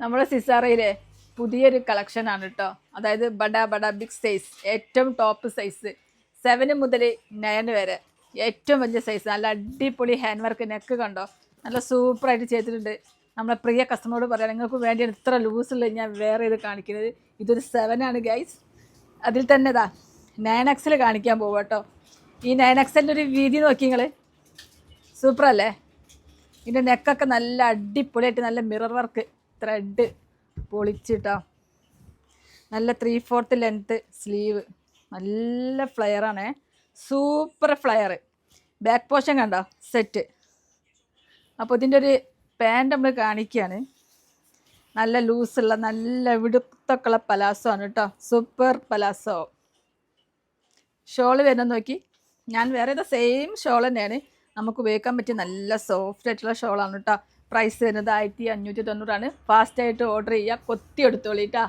നമ്മുടെ സിസാറയിലെ പുതിയൊരു കളക്ഷനാണ് കേട്ടോ അതായത് ബഡ ബഡ ബിഗ് സൈസ് ഏറ്റവും ടോപ്പ് സൈസ് സെവന് മുതൽ നയൻ വരെ. ഏറ്റവും വലിയ സൈസ് നല്ല അടിപൊളി ഹാൻഡ് വർക്ക് നെക്ക് കണ്ടോ? നല്ല സൂപ്പറായിട്ട് ചെയ്തിട്ടുണ്ട്. നമ്മളെ പ്രിയ കസ്റ്റമറോട് പറയാം നിങ്ങൾക്ക് വേണ്ടിയാണ് ഇത്ര ലൂസുള്ള ഞാൻ വേറെ ഇത് കാണിക്കുന്നത്. ഇതൊരു സെവൻ ആണ് ഗൈസ് അതിൽ തന്നെ ഇതാ നയൻ എക്സൽ കാണിക്കാൻ പോകും കേട്ടോ ഈ നയൻ എക്സലിന്റെ ഒരു വീതി നോക്കി നിങ്ങൾ സൂപ്പറല്ലേ ഇതിന്റെ നെക്കൊക്കെ നല്ല അടിപൊളിയായിട്ട് നല്ല മിറർ വർക്ക് ത്രെഡ് പൊളിച്ചിട്ടോ. നല്ല ത്രീ ഫോർത്ത് ലെങ്ത്ത് സ്ലീവ് നല്ല ഫ്ലെയറാണേ സൂപ്പർ ഫ്ലെയർ ബാക്ക് പോഷൻ കണ്ടോ? സെറ്റ് അപ്പോൾ ഇതിന്റെ ഒരു പാന്റ് നമ്മൾ കാണിക്കുകയാണ് നല്ല ലൂസുള്ള നല്ല വിടുത്തൊക്കെയുള്ള പലാസോ ആണ് കേട്ടോ സൂപ്പർ പലാസോ ഷോൾ വരുന്ന നോക്കി. ഞാൻ വേറെ ഏതാ സെയിം ഷോൾ തന്നെയാണ്. നമുക്ക് ഉപയോഗിക്കാൻ പറ്റിയ നല്ല സോഫ്റ്റ് ആയിട്ടുള്ള ഷോളാണ് കേട്ടോ പ്രൈസ് വരുന്നത് ആയിരത്തി അഞ്ഞൂറ്റി തൊണ്ണൂറാണ്. ഫാസ്റ്റായിട്ട് ഓർഡർ ചെയ്യുക കൊത്തി എടുത്തോളിട്ടാ